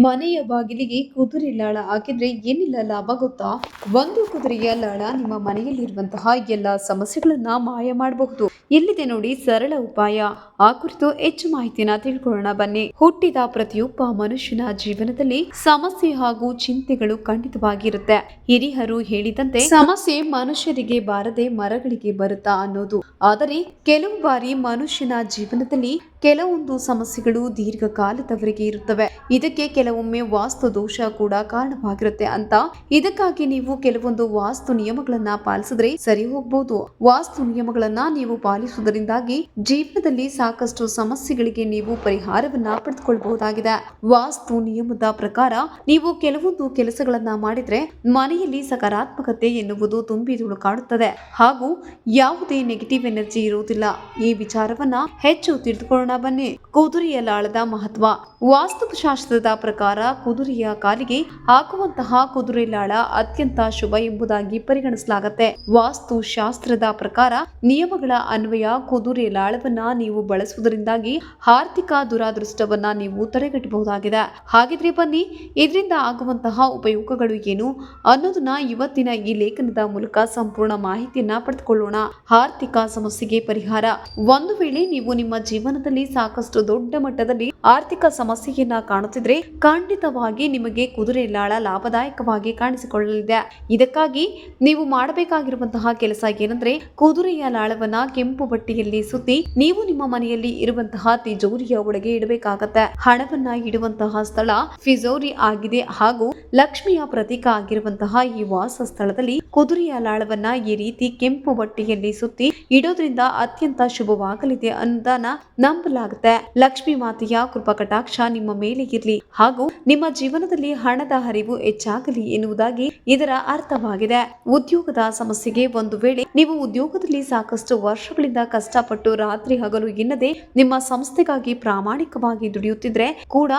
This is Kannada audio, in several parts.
ಮನೆಯ ಬಾಗಿಲಿಗೆ ಕುದುರೆ ಲಾಳ ಹಾಕಿದ್ರೆ ಏನಿಲ್ಲ ಲಾಭ ಗೊತ್ತಾ? ಒಂದು ಕುದುರೆಯ ಲಾಳ ನಿಮ್ಮ ಮನೆಯಲ್ಲಿರುವಂತಹ ಎಲ್ಲ ಸಮಸ್ಯೆಗಳನ್ನ ಮಾಯ ಮಾಡಬಹುದು. ಇಲ್ಲಿದೆ ನೋಡಿ ಸರಳ ಉಪಾಯ. ಆ ಕುರಿತು ಹೆಚ್ಚು ಮಾಹಿತಿನ ತಿಳ್ಕೊಳ್ಳೋಣ ಬನ್ನಿ. ಹುಟ್ಟಿದ ಪ್ರತಿಯೊಬ್ಬ ಮನುಷ್ಯನ ಜೀವನದಲ್ಲಿ ಸಮಸ್ಯೆ ಹಾಗೂ ಚಿಂತೆಗಳು ಖಂಡಿತವಾಗಿರುತ್ತೆ. ಹಿರಿಯರು ಹೇಳಿದಂತೆ ಸಮಸ್ಯೆ ಮನುಷ್ಯರಿಗೆ ಬಾರದೆ ಮರಗಳಿಗೆ ಬರುತ್ತಾ ಅನ್ನೋದು. ಆದರೆ ಕೆಲವು ಬಾರಿ ಮನುಷ್ಯನ ಜೀವನದಲ್ಲಿ ಕೆಲವೊಂದು ಸಮಸ್ಯೆಗಳು ದೀರ್ಘಕಾಲದವರೆಗೆ ಇರುತ್ತವೆ. ಇದಕ್ಕೆ ಕೆಲವೊಮ್ಮೆ ವಾಸ್ತು ದೋಷ ಕೂಡ ಕಾರಣವಾಗಿರುತ್ತೆ ಅಂತ. ಇದಕ್ಕಾಗಿ ನೀವು ಕೆಲವೊಂದು ವಾಸ್ತು ನಿಯಮಗಳನ್ನ ಪಾಲಿಸಿದ್ರೆ ಸರಿ ಹೋಗ್ಬೋದು. ವಾಸ್ತು ನಿಯಮಗಳನ್ನ ನೀವು ಪಾಲಿಸುವುದರಿಂದಾಗಿ ಜೀವನದಲ್ಲಿ ಸಾಕಷ್ಟು ಸಮಸ್ಯೆಗಳಿಗೆ ನೀವು ಪರಿಹಾರವನ್ನ ಪಡೆದುಕೊಳ್ಳಬಹುದಾಗಿದೆ ವಾಸ್ತು ನಿಯಮದ ಪ್ರಕಾರ ನೀವು ಕೆಲವೊಂದು ಕೆಲಸಗಳನ್ನ ಮಾಡಿದ್ರೆ ಮನೆಯಲ್ಲಿ ಸಕಾರಾತ್ಮಕತೆ ಎನ್ನುವುದು ತುಂಬಿ ತುಳುಕಾಡುತ್ತದೆ ಹಾಗೂ ಯಾವುದೇ ನೆಗೆಟಿವ್ ಎನರ್ಜಿ ಇರುವುದಿಲ್ಲ. ಈ ವಿಚಾರವನ್ನ ಹೆಚ್ಚು ತಿಳಿದುಕೊಳ್ಳೋಣ ಬನ್ನಿ. ಕುದುರೆಯ ಲಾಳದ ಮಹತ್ವ. ವಾಸ್ತುಶಾಸ್ತ್ರದ ಪ್ರಕಾರ ಕುದುರೆಯ ಕಾಲಿಗೆ ಹಾಕುವಂತಹ ಕುದುರೆ ಲಾಳ ಅತ್ಯಂತ ಶುಭ ಎಂಬುದಾಗಿ ಪರಿಗಣಿಸಲಾಗುತ್ತೆ. ವಾಸ್ತುಶಾಸ್ತ್ರದ ಪ್ರಕಾರ ನಿಯಮಗಳ ಅನ್ವಯ ಕುದುರೆ ಲಾಳವನ್ನ ನೀವು ಬಳಸುವುದರಿಂದಾಗಿ ಆರ್ಥಿಕ ದುರಾದೃಷ್ಟವನ್ನ ನೀವು ತಡೆಗಟ್ಟಬಹುದಾಗಿದೆ. ಹಾಗಿದ್ರೆ ಬನ್ನಿ, ಇದರಿಂದ ಆಗುವಂತಹ ಉಪಯೋಗಗಳು ಏನು ಅನ್ನೋದನ್ನ ಇವತ್ತಿನ ಈ ಲೇಖನದ ಮೂಲಕ ಸಂಪೂರ್ಣ ಮಾಹಿತಿಯನ್ನ ಪಡೆದುಕೊಳ್ಳೋಣ. ಆರ್ಥಿಕ ಸಮಸ್ಯೆಗೆ ಪರಿಹಾರ. ಒಂದು ವೇಳೆ ನೀವು ನಿಮ್ಮ ಜೀವನದಲ್ಲಿ ಸಾಕಷ್ಟು ದೊಡ್ಡ ಮಟ್ಟದಲ್ಲಿ ಆರ್ಥಿಕ ಸಮಸ್ಯೆಯನ್ನ ಕಾಣುತ್ತಿದ್ರೆ ಖಂಡಿತವಾಗಿ ನಿಮಗೆ ಕುದುರೆ ಲಾಳ ಲಾಭದಾಯಕವಾಗಿ ಕಾಣಿಸಿಕೊಳ್ಳಲಿದೆ. ಇದಕ್ಕಾಗಿ ನೀವು ಮಾಡಬೇಕಾಗಿರುವಂತಹ ಕೆಲಸ ಏನಂದ್ರೆ ಕುದುರೆಯ ಲಾಳವನ್ನ ಕೆಂಪು ಬಟ್ಟೆಯಲ್ಲಿ ಸುತ್ತಿ ನೀವು ನಿಮ್ಮ ಮನೆಯಲ್ಲಿ ಇರುವಂತಹ ತಿಜೋರಿಯ ಒಳಗೆ ಇಡಬೇಕಾಗತ್ತೆ. ಹಣವನ್ನ ಇಡುವಂತಹ ಸ್ಥಳ ಫಿಜೋರಿ ಆಗಿದೆ ಹಾಗೂ ಲಕ್ಷ್ಮಿಯ ಪ್ರತೀಕ ಆಗಿರುವಂತಹ ಈ ವಾಸ ಸ್ಥಳದಲ್ಲಿ ಕುದುರೆಯ ಲಾಳವನ್ನ ಈ ರೀತಿ ಕೆಂಪು ಬಟ್ಟೆಯಲ್ಲಿ ಸುತ್ತಿ ಇಡೋದ್ರಿಂದ ಅತ್ಯಂತ ಶುಭವಾಗಲಿದೆ ಅನ್ನೋದನ್ನ ನಂಬಲಾಗುತ್ತೆ. ಲಕ್ಷ್ಮಿ ಮಾತೆಯ ಕೃಪಾ ಕಟಾಕ್ಷ ನಿಮ್ಮ ಮೇಲೆ ಇರಲಿ. ಹಾಗೂ ನಿಮ್ಮ ಜೀವನದಲ್ಲಿ ಹಣದ ಹರಿವು ಹೆಚ್ಚಾಗಲಿ ಎನ್ನುವುದಾಗಿ ಇದರ ಅರ್ಥವಾಗಿದೆ. ಉದ್ಯೋಗದ ಸಮಸ್ಯೆಗೆ ಒಂದು ವೇಳೆ ನೀವು ಉದ್ಯೋಗದಲ್ಲಿ ಸಾಕಷ್ಟು ವರ್ಷಗಳಿಂದ ಕಷ್ಟಪಟ್ಟು ರಾತ್ರಿ ಹಗಲು ಎನ್ನದೆ ನಿಮ್ಮ ಸಂಸ್ಥೆಗಾಗಿ ಪ್ರಾಮಾಣಿಕವಾಗಿ ದುಡಿಯುತ್ತಿದ್ರೆ ಕೂಡ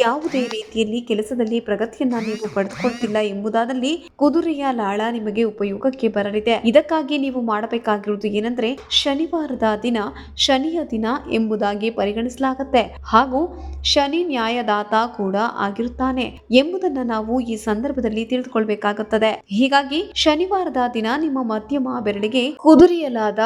ಯಾವುದೇ ರೀತಿಯಲ್ಲಿ ಕೆಲಸದಲ್ಲಿ ಪ್ರಗತಿಯನ್ನ ನೀವು ಪಡೆದುಕೊಳ್ತಿಲ್ಲ ಎಂಬುದಾದಲ್ಲಿ ಕುದುರೆಯ ಲಾಳ ನಿಮಗೆ ಉಪಯೋಗಕ್ಕೆ ಬರಲಿದೆ. ಇದಕ್ಕಾಗಿ ನೀವು ಮಾಡಬೇಕಾಗಿರುವುದು ಏನಂದ್ರೆ ಶನಿವಾರದ ದಿನ, ಶನಿಯ ದಿನ ಎಂಬುದಾಗಿ ಪರಿಗಣಿಸಲಾಗುತ್ತೆ. ಹಾಗೂ ಶನಿ ನ್ಯಾಯದಾತ ಕೂಡ ಆಗಿರುತ್ತಾನೆ ಎಂಬುದನ್ನ ನಾವು ಈ ಸಂದರ್ಭದಲ್ಲಿ ತಿಳಿದುಕೊಳ್ಬೇಕಾಗುತ್ತದೆ. ಹೀಗಾಗಿ ಶನಿವಾರದ ದಿನ ನಿಮ್ಮ ಮಧ್ಯಮ ಬೆರಳಿಗೆ ಕುದುರೆಯಲಾದ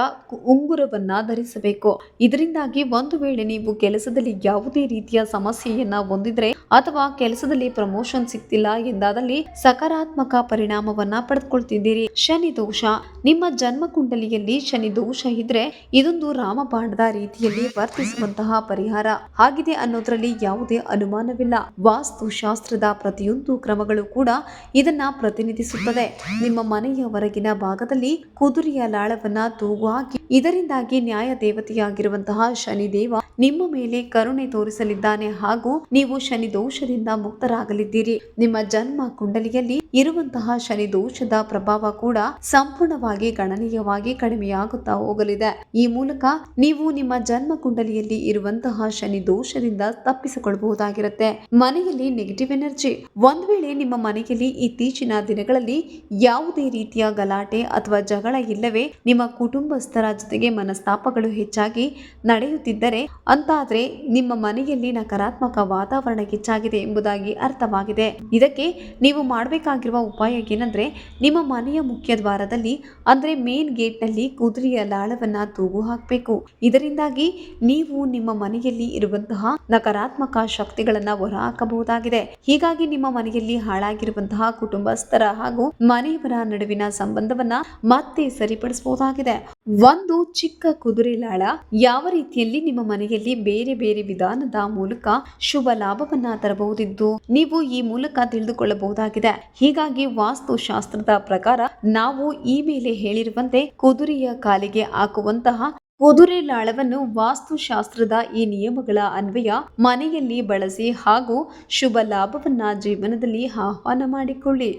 ಉಂಗುರವನ್ನ ಧರಿಸಬೇಕು. ಇದರಿಂದಾಗಿ ಒಂದು ವೇಳೆ ನೀವು ಕೆಲಸದಲ್ಲಿ ಯಾವುದೇ ರೀತಿಯ ಸಮಸ್ಯೆಯನ್ನ ಹೊಂದಿದ್ರೆ ಅಥವಾ ಕೆಲಸದಲ್ಲಿ ಪ್ರಮೋಷನ್ ಸಿಗ್ತಿಲ್ಲ ಎಂದಾದಲ್ಲಿ ಸಕಾರಾತ್ಮಕ ಪರಿಣಾಮವನ್ನ ಪಡೆದುಕೊಳ್ತಿದ್ದೀರಿ. ಶನಿ ದೋಷ. ನಿಮ್ಮ ಜನ್ಮ ಕುಂಡಲಿಯಲ್ಲಿ ಶನಿ ದೋಷ ಇದ್ರೆ ಇದೊಂದು ರಾಮಬಾಣದ ರೀತಿಯಲ್ಲಿ ವರ್ತಿಸುವಂತಹ ಪರಿಹಾರ. ಆಗಿದೆ ಅನ್ನೋದ್ರಲ್ಲಿ ಯಾವುದೇ ಅನುಮಾನವಿಲ್ಲ. ವಾಸ್ತುಶಾಸ್ತ್ರದ ಪ್ರತಿಯೊಂದು ಕ್ರಮಗಳು ಕೂಡ ಇದನ್ನ ಪ್ರತಿನಿಧಿಸುತ್ತದೆ ನಿಮ್ಮ ಮನೆಯ ಹೊರಗಿನ ಭಾಗದಲ್ಲಿ ಕುದುರೆಯ ಲಾಳವನ್ನ ತೂಗು ಹಾಕಿ ಇದರಿಂದಾಗಿ ನ್ಯಾಯ ದೇವತೆಯಾಗಿರುವಂತಹ ಶನಿದೇವ ನಿಮ್ಮ ಮೇಲೆ ಕರುಣೆ ತೋರಿಸಲಿದ್ದಾನೆ ಹಾಗೂ ನೀವು ಶನಿ ದೋಷದಿಂದ ಮುಕ್ತರಾಗಲಿದ್ದೀರಿ. ನಿಮ್ಮ ಜನ್ಮ ಕುಂಡಲಿಯಲ್ಲಿ ಇರುವಂತಹ ಶನಿ ದೋಷದ ಪ್ರಭಾವ ಕೂಡ ಸಂಪೂರ್ಣವಾಗಿ ಗಣನೀಯವಾಗಿ ಕಡಿಮೆಯಾಗುತ್ತಾ ಹೋಗಲಿದೆ. ಈ ಮೂಲಕ ನೀವು ನಿಮ್ಮ ಜನ್ಮ ಕುಂಡಲಿಯಲ್ಲಿ ಇರುವಂತಹ ಶನಿ ದೋಷದಿಂದ ತಪ್ಪಿಸಿಕೊಳ್ಳಬಹುದಾಗಿರುತ್ತೆ. ಮನೆಯಲ್ಲಿ ನೆಗೆಟಿವ್ ಎನರ್ಜಿ ಒಂದ್ ವೇಳೆ ನಿಮ್ಮ ಮನೆಯಲ್ಲಿ ಇತ್ತೀಚಿನ ದಿನಗಳಲ್ಲಿ ಯಾವುದೇ ರೀತಿಯ ಗಲಾಟೆ ಅಥವಾ ಜಗಳ ಇಲ್ಲವೇ ನಿಮ್ಮ ಕುಟುಂಬಸ್ಥರ ಜೊತೆಗೆ ಮನಸ್ತಾಪಗಳು ಹೆಚ್ಚಾಗಿ ನಡೆಯುತ್ತಿದ್ದರೆ ಅಂತಾದ್ರೆ ನಿಮ್ಮ ಮನೆಯಲ್ಲಿ ನಕಾರಾತ್ಮಕ ವಾತಾವರಣ ಹೆಚ್ಚಾಗಿದೆ ಎಂಬುದಾಗಿ ಅರ್ಥವಾಗಿದೆ. ಇದಕ್ಕೆ ನೀವು ಮಾಡಬೇಕಾಗಿರುವ ಉಪಾಯ ಏನಂದ್ರೆ ನಿಮ್ಮ ಮನೆಯ ಮುಖ್ಯ ದ್ವಾರದಲ್ಲಿ ಅಂದ್ರೆ ಮೇನ್ ಗೇಟ್ನಲ್ಲಿ ಕುದುರೆಯ ಲಾಳವನ್ನ ತೂಗು ಹಾಕಬೇಕು. ಇದರಿಂದಾಗಿ ನೀವು ನಿಮ್ಮ ಮನೆಯಲ್ಲಿ ಇರುವಂತಹ ನಕಾರಾತ್ಮಕ ಶಕ್ತಿಗಳನ್ನ ಹೊರಹಾಕಬಹುದಾಗಿದೆ. ಹೀಗಾಗಿ ನಿಮ್ಮ ಮನೆಯಲ್ಲಿ ಹಾಳಾಗಿರುವಂತಹ ಕುಟುಂಬಸ್ಥರ ಹಾಗೂ ಮನೆಯವರ ನಡುವಿನ ಸಂಬಂಧವನ್ನ ಮತ್ತೆ ಸರಿಪಡಿಸಬಹುದಾಗಿದೆ. ಒಂದು ಚಿಕ್ಕ ಕುದುರೆ ಲಾಳ ಯಾವ ರೀತಿಯಲ್ಲಿ ನಿಮ್ಮ ಮನೆಯಲ್ಲಿ ಬೇರೆ ಬೇರೆ ವಿಧಾನದ ಮೂಲಕ ಶುಭ ಲಾಭವನ್ನ ತರಬಹುದಿದ್ದು ನೀವು ಈ ಮೂಲಕ ತಿಳಿದುಕೊಳ್ಳಬಹುದಾಗಿದೆ. ಹೀಗಾಗಿ ವಾಸ್ತುಶಾಸ್ತ್ರದ ಪ್ರಕಾರ ನಾವು ಈ ಮೇಲೆ ಹೇಳಿರುವಂತೆ ಕುದುರೆಯ ಕಾಲಿಗೆ ಹಾಕುವಂತಹ ಕುದುರೆ ಲಾಳವನ್ನು ವಾಸ್ತುಶಾಸ್ತ್ರದ ಈ ನಿಯಮಗಳ ಅನ್ವಯ ಮನೆಯಲ್ಲಿ ಬಳಸಿ ಹಾಗೂ ಶುಭ ಲಾಭವನ್ನ ಜೀವನದಲ್ಲಿ ಆಹ್ವಾನ ಮಾಡಿಕೊಳ್ಳಿ.